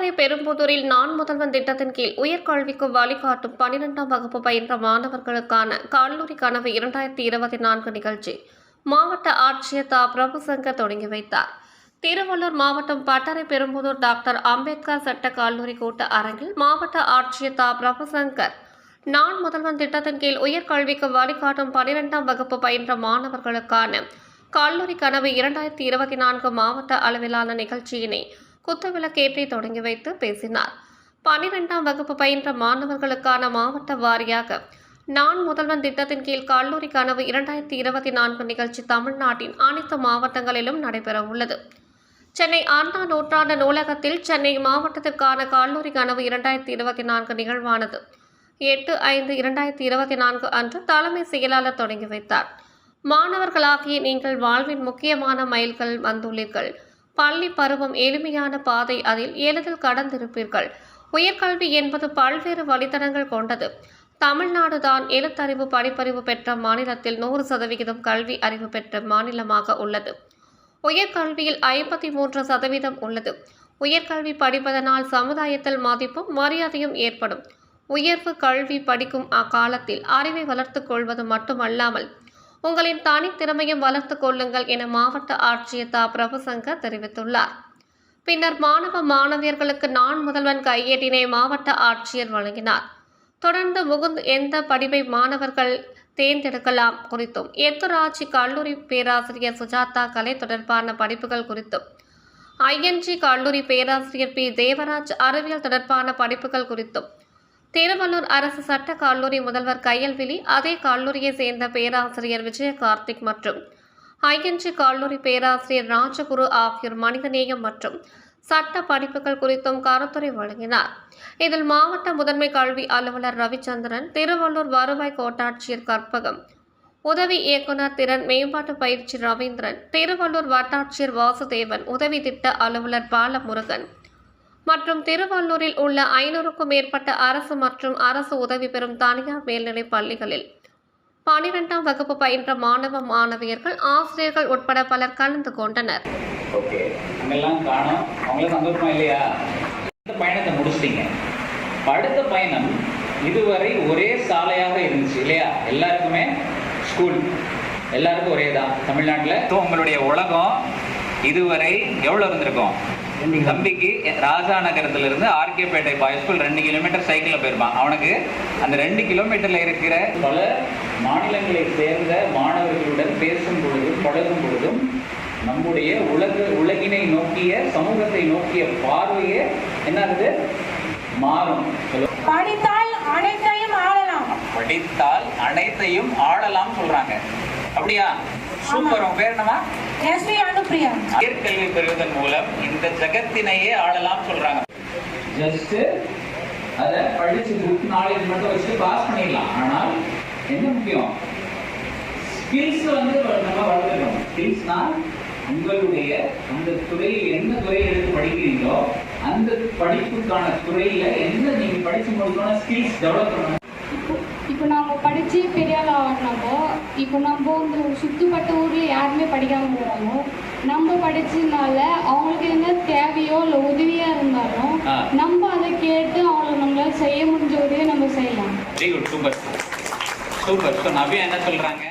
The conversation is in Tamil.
பட்டறை பெரும்புதூரில் நான் முதல்வன் திட்டத்தின் கீழ் உயர்கல்விக்கு வழிகாட்டும் பனிரெண்டாம் வகுப்பு பயின்ற மாணவர்களுக்கான கல்லூரி கனவு இரண்டாயிரத்தி இருபத்தி நான்கு நிகழ்ச்சி. மாவட்ட ஆட்சியர் தா. பிரபுசங்கர் தொடங்கி வைத்தார். திருவள்ளூர் மாவட்டம் பட்டறை பெரும்புதூர் டாக்டர் அம்பேத்கர் சட்ட கல்லூரி கூட்ட அரங்கில் மாவட்ட ஆட்சியர் தா. பிரபுசங்கர் நான் முதல்வன் திட்டத்தின் கீழ் உயர்கல்விக்கு வழிகாட்டும் பனிரெண்டாம் வகுப்பு பயின்ற மாணவர்களுக்கான கல்லூரி கனவு இரண்டாயிரத்தி இருபத்தி நான்கு மாவட்ட அளவிலான நிகழ்ச்சியினை குத்துவிளக்கேற்றி தொடங்கி வைத்து பேசினார். பனிரெண்டாம் வகுப்பு பயின்ற மாணவர்களுக்கான மாவட்ட வாரியாக நான் முதல்வன் திட்டத்தின் கீழ் கல்லூரி கனவு இரண்டாயிரத்தி இருபத்தி நான்கு நிகழ்ச்சி தமிழ்நாட்டின் அனைத்து மாவட்டங்களிலும் நடைபெற உள்ளது சென்னை அண்ணா நூற்றாண்டு நூலகத்தில் சென்னை மாவட்டத்திற்கான கல்லூரி கனவு இரண்டாயிரத்தி இருபத்தி நான்கு நிகழ்வானது. எட்டு ஐந்து இரண்டாயிரத்தி இருபத்தி நான்கு அன்று தலைமை செயலாளர் தொடங்கி வைத்தார். மாணவர்களாகிய நீங்கள் வாழ்வின் முக்கியமான மைல்கள் வந்துள்ளீர்கள். பள்ளி பருவம் எளிமையான பாதை அதில் எளிதில் கடந்திருப்பீர்கள். உயர்கல்வி என்பது பல்வேறு வழித்தடங்கள் கொண்டது. தமிழ்நாடு தான் எழுத்தறிவு படிப்பறிவு பெற்ற மாநிலத்தில் நூறு சதவிகிதம் கல்வி அறிவு பெற்ற மாநிலமாக உள்ளது. உயர்கல்வியில் ஐம்பத்தி மூன்று சதவீதம் உள்ளது. உயர்கல்வி படிப்பதனால் சமுதாயத்தில் மதிப்பும் மரியாதையும் ஏற்படும். உயர்வு கல்வி படிக்கும் அக்காலத்தில் அறிவை வளர்த்துக் கொள்வது மட்டுமல்லாமல் உங்களின் தனித்திறமையும் வளர்த்து கொள்ளுங்கள் என மாவட்ட ஆட்சியர் தா. பிரபுசங்கர் தெரிவித்துள்ளார். பின்னர் மாணவ மாணவியர்களுக்கு நான் முதல்வன் கையேட்டினை மாவட்ட ஆட்சியர் வழங்கினார். தொடர்ந்து முகுந்த் எந்த படிப்பை மாணவர்கள் தேர்ந்தெடுக்கலாம் குறித்தும் எத்துராட்சி கல்லூரி பேராசிரியர் சுஜாதா கலை தொடர்பான படிப்புகள் குறித்தும் ஐஎன்ஜி கல்லூரி பேராசிரியர் பி. தேவராஜ் அறிவியல் தொடர்பான படிப்புகள் குறித்தும் திருவள்ளூர் அரசு சட்ட கல்லூரி முதல்வர் கையல்விழி அதே கல்லூரியை சேர்ந்த பேராசிரியர் விஜய கார்த்திக் மற்றும் ஐஎன்ஜி கல்லூரி பேராசிரியர் ராஜகுரு ஆகியோர் மனிதநேயம் மற்றும் சட்ட படிப்புகள் குறித்தும் கருத்துரை வழங்கினார். இதில் மாவட்ட முதன்மை கல்வி அலுவலர் ரவிச்சந்திரன் திருவள்ளூர் வருவாய் கோட்டாட்சியர் கற்பகம் உதவி இயக்குனர் திறன் மேம்பாட்டு பயிற்சி ரவீந்திரன் திருவள்ளூர் வட்டாட்சியர் வாசுதேவன் உதவி திட்ட அலுவலர் பாலமுருகன் மற்றும் திருவள்ளூரில் உள்ள ஐநூறுக்கும் மேற்பட்ட அரசு மற்றும் அரசு உதவி பெறும் தனியார் மேல்நிலைப் பள்ளிகளில் பனிரெண்டாம் வகுப்பு பயின்ற மாணவ மாணவியர்கள் ஆசிரியர்கள் உட்பட பலர் கலந்து கொண்டனர். ஓகே. அங்கெல்லாம் காணோம். அவங்களும் சந்தோஷமா இல்லையா? இந்த பயணத்தை முடிச்சிட்டீங்க. அடுத்த பயணம் இதுவரை ஒரே சாலையாக இருந்துச்சு இல்லையா? எல்லாருக்குமே ஸ்கூல் எல்லாருக்கும் ஒரே தான் தமிழ்நாட்டில் உங்களுடைய உலகம் இதுவரை எவ்வளோ இருந்திருக்கும்? தம்பிக்கு ராஜா நகரத்துல இருந்து ஆர்கேபேட்டை பாய் ஸ்கூல் ரெண்டு கிலோமீட்டர் சைக்கிளில் போயிருப்பான். அவனுக்கு அந்த ரெண்டு கிலோமீட்டர்ல இருக்கிற பல மாநிலங்களை சேர்ந்த மாணவர்களுடன் பேசும் பொழுதும் பழகும் பொழுதும் நம்முடைய உலக உலகினை நோக்கிய சமூகத்தை நோக்கிய பார்வையே என்னது மாறும். படித்தால் அனைத்தையும் ஆளலாம். படித்தால் அனைத்தையும் ஆளலாம் சொல்றாங்க. அப்படியா? சூப்பர். உன் பேர் என்னமா எஸ்வி அனுப்பிரியா. உயர்கல்வி பெறுவதன் மூலம் இந்த ஜகத்தினையே ஆளலாம் சொல்றாங்க. ஜஸ்ட் அத படிச்சு புக் நாலேஜ் மட்டும் வச்சு பாஸ் பண்ணிடலாம். ஆனால் என்ன முக்கியம்? ஸ்கில்ஸ் வந்து நம்ம வளர்த்துக்கணும். ஸ்கில்ஸ்னா உங்களுடைய அந்த துறையில் என்ன துறையை எடுத்து படிக்கிறீங்களோ அந்த படிப்புக்கான துறையில என்ன நீங்க படிச்சு முடிக்கணும் ஸ்கில்ஸ் டெவலப் பண்ணணும். இப்போ நம்ம படித்து பெரிய ஆள் ஆகினப்போ இப்போ நம்ம வந்து சுற்றுப்பட்ட ஊரில் யாருமே படிக்காமல் போகிறாங்க நம்ம படிச்சதுனால அவங்களுக்கு என்ன தேவையோ இல்லை உதவியாக இருந்தாலும். நம்ம அதை கேட்டு அவங்கள நம்மளால செய்ய முடிஞ்ச உதவியை நம்ம செய்யலாம். Very good super. Super. So Navya என்ன சொல்றாங்க?